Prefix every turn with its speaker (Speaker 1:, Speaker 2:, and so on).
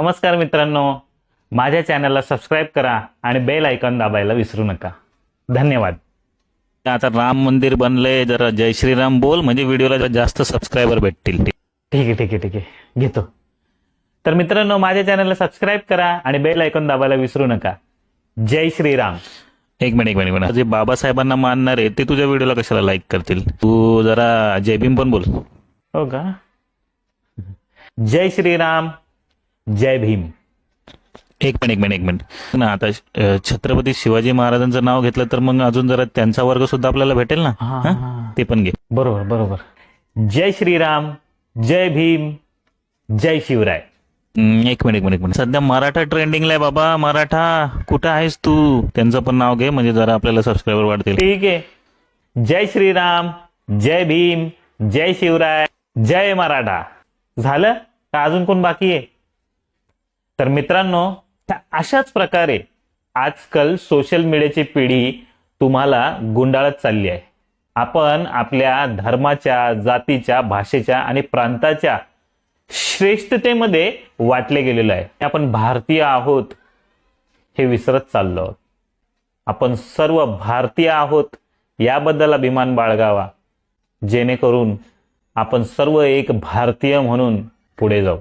Speaker 1: नमस्कार मित्रांनो. माझ्या चॅनलला सबस्क्राईब करा आणि बेल आयकॉन दाबायला विसरू नका. धन्यवाद.
Speaker 2: आता राम मंदिर बनलंय. जरा जय श्रीराम बोल. म्हणजे व्हिडिओला जास्त सबस्क्रायबर भेटतील
Speaker 1: ठीक आहे ठीक आहे ठीक आहे. घेतो. तर मित्रांनो माझ्या चॅनलला सबस्क्राईब करा आणि बेल आयकॉन दाबायला विसरू नका. जय श्रीराम.
Speaker 2: एक मिनिट एक मिनिट मिनिट. जे बाबासाहेबांना मानणार आहे ते तुझ्या व्हिडिओला कशाला लाईक करतील? तू जरा जय भीम पण बोल.
Speaker 1: हो का? जय श्रीराम. जय भीम.
Speaker 2: एक मिनिट एक मिनिट एक मिनिट. ना आता छत्रपती शिवाजी महाराजांचं नाव घेतलं तर मग अजून जरा त्यांचा वर्ग सुद्धा आपल्याला भेटेल ना?
Speaker 1: हा,
Speaker 2: हा?
Speaker 1: हा.
Speaker 2: ते पण घे.
Speaker 1: बरोबर बरोबर. जय श्रीराम जय भीम जय शिवराय.
Speaker 2: हम्म, एक मिनिट एक मिनिट एक मिनिट. सध्या मराठा ट्रेंडिंगला आहे बाबा. मराठा कुठं आहेस तू? त्यांचं पण नाव घे म्हणजे जरा आपल्याला सबस्क्रायबर वाढतील.
Speaker 1: ठीक आहे. जय श्रीराम जय भीम जय शिवराय जय मराठा. झालं? का अजून कोण बाकी आहे? तर मित्रांनो अशाच प्रकारे आजकाल सोशल मीडियाची पिढी तुम्हाला गुंडाळत चालली आहे. आपण आपल्या धर्माच्या जातीच्या भाषेच्या आणि प्रांताच्या श्रेष्ठतेमध्ये वाटले गेलेलो आहे. आपण भारतीय आहोत हे विसरत चाललो आहोत. आपण सर्व भारतीय आहोत याबद्दल अभिमान बाळगावा. जेणेकरून आपण सर्व एक भारतीय म्हणून पुढे जाऊ.